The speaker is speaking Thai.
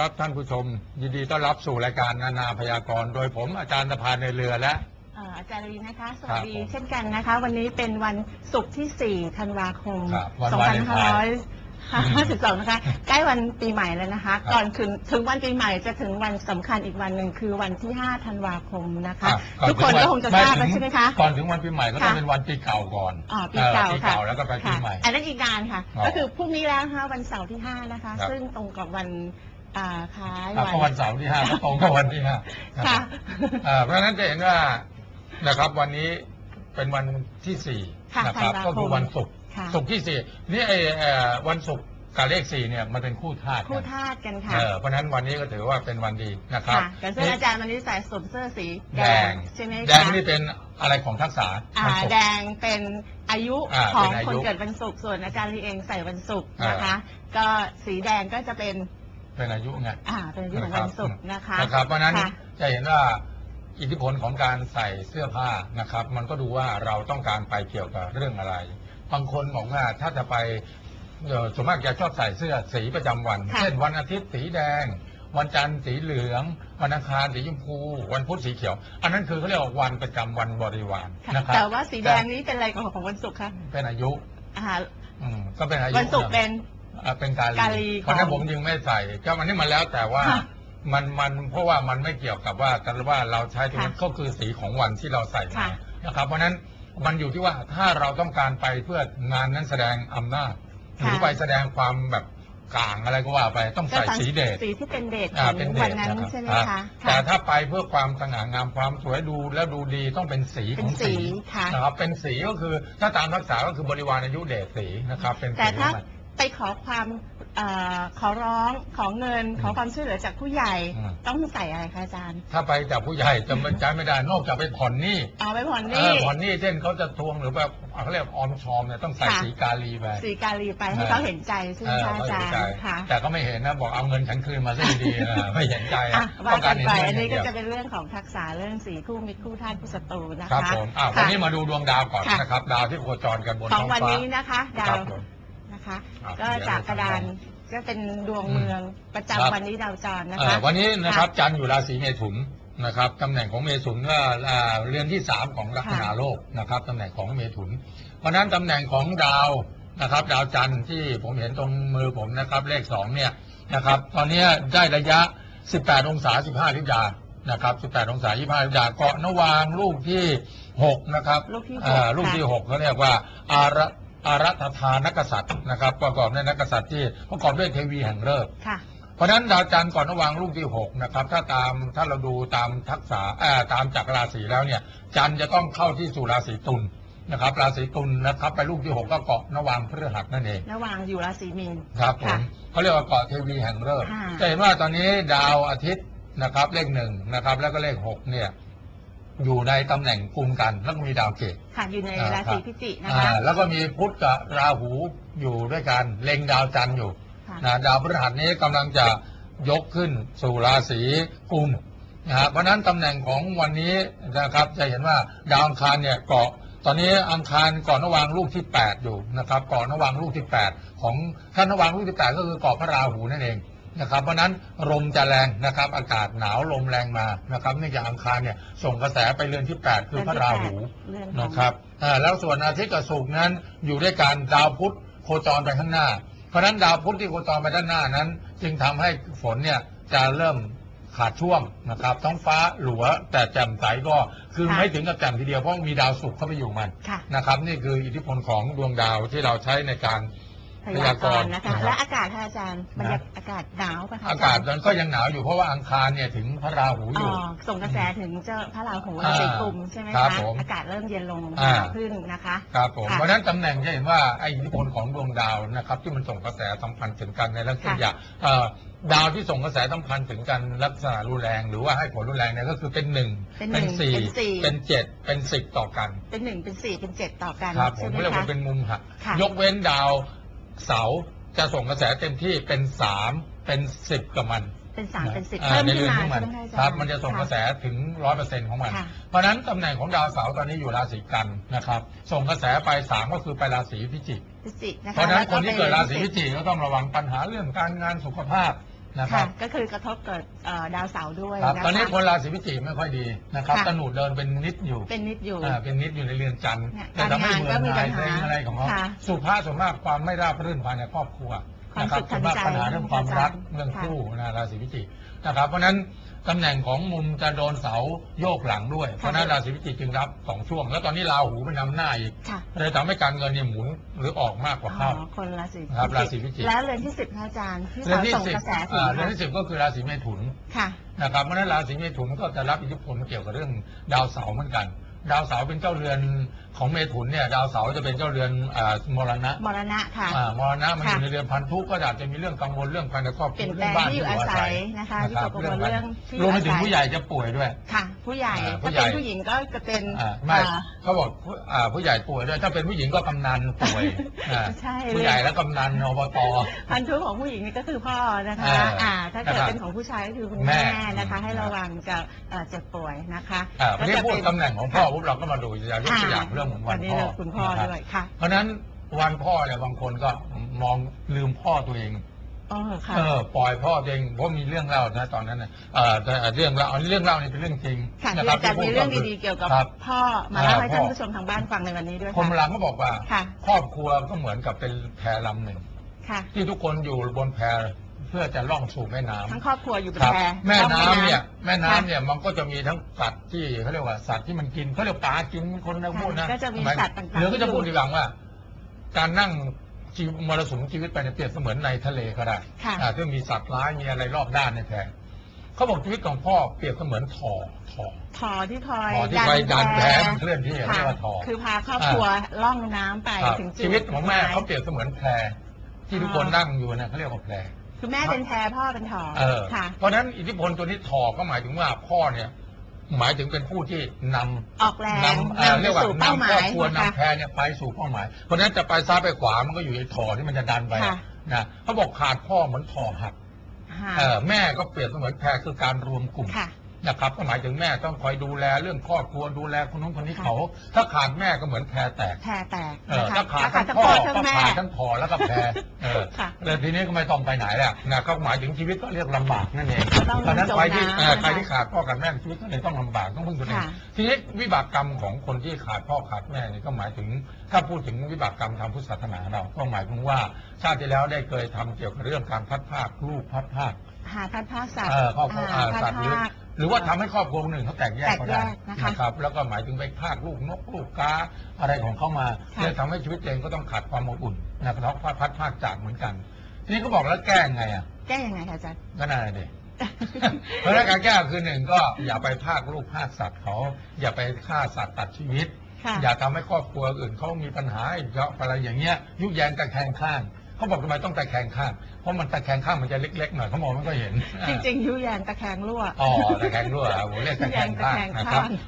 ครับท่านผู้ชม ยินดีต้อนรับสู่รายการนานาพยากรณ์โดยผมอาจารย์ตะพานในเรือและเอ่ออาจารย์ลีนะคะสครัวัสบดีผมเช่นกันนะคะ วันนี้เป็นวันศุกร์ที่ 4 ธันวาคม ครับวันวาเลนไทน์2552 นะคะ ใกล้วันปีใหม่แล้วนะคะ ครับก่อนถึงถึงวันปีใหม่จะถึงวันสำคัญอีกวันหนึ่งคือวันที่ 5 ธันวาคมนะคะอะทุกคนก็คงจะทราบแล้วใช่ไหมคะ ก่อนถึงวันปีใหม่ก็ต้องค่ะ เป็นวันปีเก่าก่อนอ่าปีเก่าออปีค่ะเก่าแล้วก็ไปปีค่ะใหม่ อันนั้นอีกงานค่ะ อ๋อก็คือพรุ่งนี้แล้วนะคะวันเสาร์ที่ 5 นะคะ ครับซึ่งตรงกับวัน อ่าคล้ายอะก็วันเสาร์ที่ห้าก็ตรงกับวันที่ห้าค่ะอ่าเพราะฉะนั้นจะเห็นว่านะครับ วันนี้เป็นวันที่สี่ค่ะนะครับธันวาคมก็คือวันศุกร์ค่ะศุกร์ที่สี่นี่ไอ้เอ่อวันศุกร์กับเลขสี่เนี่ยมันเป็นคู่ธาตุคู่กันธาตุกันค่ะเออเพราะฉะนั้นวันนี้ก็ถือว่าเป็นวันดีนะครับค่ะแต่เสื้ออาจารย์วันนี้ใส่สวมเสื้อสีแดแดงงใช่ไหมคะแดงนี่เป็นอะไรของทักษะอ่าวันศุกร์แดงเป็นอายุอ่าของเป็นอายุคนเกิดวันศุกร์ส่วนอาจารย์ลีเองใส่วันศุกร์อ่านนะคะ ก็สีแดงก็จะเป็น เป็นอายุไงอ่าเป็นอายุของวันศุกร์นะคะนะครับ เพราะฉะนั้นค่ะจะเห็นว่าอิทธิพลของการใส่เสื้อผ้านะครับ มันก็ดูว่าเราต้องการไปเกี่ยวกับเรื่องอะไร บางคนบอกว่าถ้าจะไปเอ่อส่วนมากจะชอบใส่เสื้อสีประจำวันค่ะเช่นวันอาทิตย์สีแดง วันจันทร์สีเหลือง วันอังคารสีชมพู วันพุธสีเขียว อันนั้นคือเขาเรียกว่าวันประจำวันบริวารค่ะนะครับแต่ว่าสีแดงนี้เป็นอะไรของของวันศุกร์คะเป็นอายุอ่าอืมก็เป็นอายุวันศุกร์เป็น อ่าเป็นกาลีกาลีเพราะฉะนั้นของผมยังไม่ใส่ก็อันนี้มันแล้วแต่ว่าค่ะมันมันเพราะว่ามันไม่เกี่ยวกับว่าแต่ว่าเราใช้ตรงนั้นค่ะก็คือสีของวันที่เราใส่มาค่ะ นะครับ เพราะฉะนั้นมันอยู่ที่ว่าถ้าเราต้องการไปเพื่องานนั้นแสดงอำนาจหรือไปแสดงความแบบกลางอะไรก็ว่าไปต้องใส่สีเดช สีที่เป็นเดชขอ่าองเป็นเดวันชนั้นนะครับใช่ไหมครับคะแต่ค่ะถ้าไปเพื่อความสง่างามความสวยดูแล้วดูดีต้องเป็นสีเป็ขนองสีสีค่ะ นะครับเป็นสีก็คือถ้าตามทักษะก็คือบริวารอายุเดชสีนะครับเป็นแต่สีถ้าของมัน ไปขอความเออขอร้องขอเงิน ขอความช่วยเหลือจากผู้ใหญ่ อืม ต้องใส่อะไรคะอาจารย์ถ้าไปจากผู้ใหญ่จะไม่ใช้ไม่ได้นอกจากไปผ่อนหนี้เอาไปผ่อนเอนี่ อผ่อนหนี้เช่นเขาจะทวงหรือแบบเขาเรียกออมชอมเนี่ยต้องใส่ค่ะ สีกาลีไป สีกาลีไปให้เออเขาเห็นใจใช่ไหเอมอคะอาเขาจาเห็รนย์ใจค่ะ แต่ก็ไม่เห็นนะ บอกเอาเงินฉันคืนมาซะดีๆเออไม่เห็นใจอะอะว่าต้องกัการนเห็นไปเงินอันอนี้ย่างก็เดียวจะเป็นเรื่องของทักษะเรื่องสีคู่มิตรคู่ท่านคู่ศัตรูนะคคะรับผมอะค่ะวันนี้มาดูดวงดาวก่อนค่ะ นะครับ ดาวที่โคจรกันบนของท้องวันฟ้า นี้นะคะ ดาครัวบผม นะคะอะก็จากกระดานก็เป็นดวงเมืองประจำครับ วันนี้ดาวจรนะเอ่คะ อวันนี้นะครับจันทร์อยู่ราศีเมถุนนะครับตำแหน่งของเมถุนก็อ่าเรือนที่สามของลัคนาโลกนะครับตำแหน่งของเมถุนเพราะฉะนั้นตำแหน่งของดาวนะครับดาวจันทร์ที่ผมเห็นตรงมือผมนะครับเลขสองเนี่ยนะครับตอนนี้ได้ระยะ 18 องศา 15ลิบดานะครับ18 องศา 25ลิบดาเกาะนวางลูกที่ 6 นะครับลูกที่หกอ่าลูกที่ค่ะ 6เขาเรียกว่าอาระ อารัตทานักษัตริย์นะครับประกอบด้วยนักษัตริย์ที่ประกอบด้วยเทวีแห่งฤกษ์ค่ะ เพราะฉะนั้นดาวจันทร์ก่อนระวางลูกที่หกนะครับถ้าตามถ้าเราดูตามทักษะเอ่อตามจักรราศีแล้วเนี่ยจันทร์จะต้องเข้าที่สู่ราศีตุลนะครับราศีตุลนะครับไปลูกที่หกก็เกาะนวางพฤหัสนั่นเองระหว่างอยู่ราศีมีนครับผค่ะมเขาเรียกว่าเกาะเทวีแห่งฤกษ์ค่ะจะเห็นว่าตอนนี้ดาวอาทิตย์นะครับเลขหนึ่งนะครับแล้วก็เลขหกเนี่ย อยู่ในตำแหน่งกลุ่มกันแล้วก็มีดาวเกต ค่ะอยู่ในอ่าราศีครับ พิจิกนะอ่าคะแล้วก็มีพุธกับราหูอยู่ด้วยกันเล็งดาวจันทร์อยู่ค่ะ นะดาวพฤหัสนี้กำลังจะยกขึ้นสู่ราศีกุมนะฮะเพราะฉะนั้นตำแหน่งของวันนี้นะครับจะเห็นว่าดาวอังคารเนี่ยเกาะตอนนี้อังคารก่อนระวางลูกที่ 8 อยู่นะครับก่อนระวางลูกที่ 8 ของท่านระวางลูกที่ 8 ก็คือเกาะพระราหูนั่นเอง นะครับเพราะฉะนั้นลมจะแรงนะครับ อากาศหนาวลมแรงมานะครับเนื่องจากอังคารเนี่ยส่งกระแสไปเรือนที่ 8 คือพระราหูเรือนของนะครับอ่าแล้วส่วนอาทิตย์กับศุกร์นั้นอยู่ด้วยการดาวพุธโคจรไปข้างหน้า เพราะฉะนั้นดาวพุธที่โคจรไปด้านหน้านั้น จึงทำให้ฝนเนี่ยจะเริ่มขาดช่วงนะครับ ท้องฟ้าหลัวแต่แจ่มใสก็คือค่ะไม่ถึงกับแจ่มทีเดียวเพราะมีดาวศุกร์เข้าไปอยู่มันค่ะนะครับ นี่คืออิทธิพลของดวงดาวที่เราใช้ในการ พยากรณ์นะคะนะครับและอากาศค่ะอาจารย์นะบรรยากาศอากาศหนาวปะคะอากาศนั้นก็ยังหนาวอยู่เพราะว่าอังคารเนี่ยถึงพระราหูออ๋อยู่ ส่งกระแสถึงเจ้าพระราหูอ่าราศีกุมใช่ไหมครัคะบผมอากาศเริ่มเย็นลงหอ่านาวขึ้นนะคะครับผมค่ะเพราะฉะนั้นตำแหน่งจะเห็นว่าไอ้อิทธิพลของดวงดาวนะครับ ที่มันส่งกระแสสัมพันธ์ถึงกันในลักษณะค่ะอย่างเอ่อดาวที่ส่งกระแสสัมพันธ์ถึงกันลักษณะรุนแรง หรือว่าให้ผลรุนแรงเนี่ยก็คือเป็นหนึ่งเป็นหนึ่งสี่เป็นสี่เป็นเจ็ดเป็นสิบต่อกัน เป็นหนึ่งเป็นสี่เป็นเจ็ดต่อกันครับผใช่มไหมเรียกคะว่าเป็นมุมหักค่ะยกเว้นดาว เสาร์จะส่งกระแสเต็มที่เป็นสามเป็นสิบกับมันเป็นสามเป็นสิบอ่าเพิ่มในขึ้นเรื่องมาของมันใช่ไหมคะอาจารย์ครับ มันจะส่งกระแสค่ถึงร้อยเปอร์เซ็นต์ของมันค่ะเพราะฉะนั้นตำแหน่งของดาวเสาร์ตอนนี้อยู่ราศีกันนะครับ ส่งกระแสไปสามก็คือไปราศีพิจิก พิจิกนะคะเพราะฉะนั้นแล้วคนที่เกิดราศีพิจิกจิกก็ต้องระวังปัญหาเรื่องการงานสุขภาพ นะครับก็คือกระทบเกิดเอ่อดาวเสาร์ด้วยครับนะคะตอนนี้คนราศีพิจิกไม่ค่อยดีนะครับค่ะตะหนูเดินเป็นนิดอยู่เป็นนิดอยู่อ่าเป็นนิดอยู่ในเรือนจันทร์เนี่ยแต่ทำให้การงานเบื่อหน่ายก็มีปัญหาเพลงอะไรของเขาค่ะสุภาพส่วนมากความไม่ราบรื่นภายในครอบครัว ความนะครัสุขส่วนมากทางใจปัญหาเรื่องความรักค่ะเรื่องคู่นะราศีพิจิกนะครับ เพราะฉะนั้นตำแหน่งของมุมจะโดนเสาโยกหลังด้วย เพราะฉะนั้นราศีพิจิกจึงรับสองช่วง แล้วตอนนี้ราหูมันนำหน้าอีกค่ะ เลยทำให้การเงินเนี่ยหมุนหรือออกมากกว่าอ๋เข้าอคนราศีครับราศีพิจิก แล้วเรือนที่สิบพระอาจารย์ที่เรือนเสาที่ส่งสิบกระแสถึงอ่าเรือนค่ะที่สิบก็คือราศีเมถุนค่ะ นะครับเพราะฉะนั้นราศีเมถุนก็จะรับอิทธิพลเกี่ยวกับเรื่องดาวเสาร์เหมือนกัน ดาวเสาร์เป็นเจ้าเรือนของเมถุนเนี่ยดาวเสาร์จะเป็นเจ้าเรือนอ่ามรณะมรณะค่ะ อ่ามรณะมันอค่ะยู่ในเรือนพันธุก็อาจจะมีเรื่องกังวลเรื่องภายในครอบคเปลี่รัยนวแปลเรื่องงบ้านที่อยู่อาศัยนะคะนะที่ครับตกลงเรื่องที่อรวมยู่ไปอาถึงศัยผู้ใหญ่จะป่วยด้วย ค่ะ ผู้ใหญ่อ่าผู้ถ้าใหญ่ เป็นผู้หญิงก็จะเป็นอ่าไม่อ่า เขาบอกผู้อ่าผู้ใหญ่ป่วยด้วยถ้าเป็นผู้หญิงก็กำนันป่วยอ่าใช่ผู้ใหญ่และกำนันอบต พันธุของผู้หญิงนี่ก็คือพ่อนะคะอ่าอ่าถ้าเกิดนะครับเป็นของผู้ชายก็คือคุณแม่แม่นะคะอืมให้ระวังจะเอ่อเจ็บป่วยนะคะอ่าวันนี้ก็จะพูดเป็นตำแหน่งของพ่อปุ๊บเราก็มาดูจะยกตัวอย่างเรื่องของวันนี้พ่อเรื่องคุณพ่อนะครับด้วยค่ะ เพราะฉะนั้นวันพ่อเนี่ยบางคนก็มองลืมพ่อตัวเองเออค่ะเออปล่อยพ่อตัวเองเพราะมีเรื่องเล่านะตอนนั้นนะเออแต่เรื่องเล่าเรื่องเล่านี่เป็นเรื่องจริงค่ะนะที่ครับอาจารย์มีเรื่องดีๆเกี่ยวกับครับพ่อมาเล่าให้อ่าท่านพ่อผู้ชมทางบ้านฟังในวันนี้ด้วยคมค่ะลังก็บอกว่าค่ะครอบครัวก็เหมือนกับเป็นแพลำหนึ่งค่ะที่ทุกคนอยู่บนแพ เพื่อจะล่องสู่แม่น้ำทั้งครอบครัวอยู่บนครับแพแม่รอบน้ำเนี่ยแม่น้ำค่ะเนี่ยมันก็จะมีทั้งสัตว์ที่เขาเรียกว่าสัตว์ที่มันกินเขาเรียกปลากินคนนะค่ะพูดนะก็จะมีหายสัตว์ต่างๆหรือก็จะที่อยู่พูดอีกอย่างว่า การนั่งชีวิตมรสุมชีวิตไปเนี่ยเปรียบเสมือนในทะเลก็ได้ค่ะ อ่าที่มีสัตว์ร้ายมีอะไรรอบด้านในแพเขาบอกชีวิตของพ่อเปรียบเสมือนทอทอทอที่คอยทอที่คอยดันแพเคลื่อนที่เรียกค่ะว่าทอ คือพาครอบครัวล่องน้ำไปครับถึงจุดชีวิตของแม่หยเขาเปรียบเสมือนแพที่ทุกคนนั่งอยู่นะเขาเรียกว่าแพ คือแม่เป็นแพพ่อเป็นทอเออค่ะ เพราะฉะนั้นอิทธิพลตัวนี้ทอก็หมายถึงว่าพ่อเนี่ย หมายถึงเป็นผู้ที่นำออกแรงนำเอ่อนำเรีไปยกว่าสู่เป้านำหมาครอยบครัวนะคะ นำแพรเนี่ยไปสู่เป้าหมาย เพราะฉะนั้นจะไปซ้ายไปขวามันก็อยู่ในถอที่มันจะดันไปค่ะ นะเขาบอกขาดพ่อเหมือนถอหักค่ะเออแม่ก็เปรียบเสมือนแพรคือการรวมกลุ่ม ค่ะ นะครับก็หมายถึงแม่ต้องคอยดูแลเรื่องครอบครัวดูแลคนนู้นคนนี้ค่ะเขา ถ้าขาดแม่ก็เหมือนแพรแตกแพรแตกเออนะคะถ้าขาดแล้วทั้งทั้งพ่อพ่อทั้งก็แม่ขาดทั้งพอแล้วก็แพรเออค่ะแล้วทีนี้ก็ไม่ต้องไปไหนแหละนะก็หมายถึงชีวิตก็เรียกลำบากนั่นเองก็ต้องเพราะฉะนั้นจมใครที่น้ำเอ่อนะคะใครที่ขาดพ่อกับแม่ชีวิตก็เลยต้องลำบากต้องพึ่งตัวเองค่ะทีนี้วิบากกรรมของคนที่ขาดพ่อขาดแม่นี่ก็หมายถึง ถ้าพูดถึงวิบากกรรมทางพุทธศาสนาเราก็หมายถึงว่าชาติที่แล้วได้เคยทำเกี่ยวกับเรื่องการพัดภาคลูกพัดภาคหาพัดภาคสัตว์เอ่อครอบครัวอ่าอ่าพัดสัตว์หรือภาค หรือว่าทำให้ครอบครัวหนึ่งเขาแตกแยกก็ได้แตกแยกนะคะนะครับแล้วก็หมายถึงไปพากลูกนกลูกกาอะไรของเขามาค่ะเลยทำให้ชีวิตตัวเองก็ต้องขาดความอบอุ่นนะครับเพราะพัดภาคจากเหมือนกัน ทีนี้ก็บอกแล้วแก้ไงอะแก้ยังไงคะอาจารย์ก็น่าเด็เพราะฉะนั้นการแก้คือหนึ่งก็อย่าไปพากลูกพากสัตว์เขาอย่าไปฆ่าสัตว์ตัดชีวิตค่ะอย่าทำให้ครอบครัวอื่นเขามีปัญหาอีกแล้วอะไรอย่างเงี้ยยุแยงตะแคงข้าง เขาบอกทำไมต้องตะแคงข้างเพราะมันตะแคงข้างมันจะเล็กๆหน่อยเขามองไม่ค่อยเห็นจริงๆยุแยงตะแคงรั่วอ๋อตะแคงรั่วผมเรียกตะแคงข้างตะแคงนะข้างครับ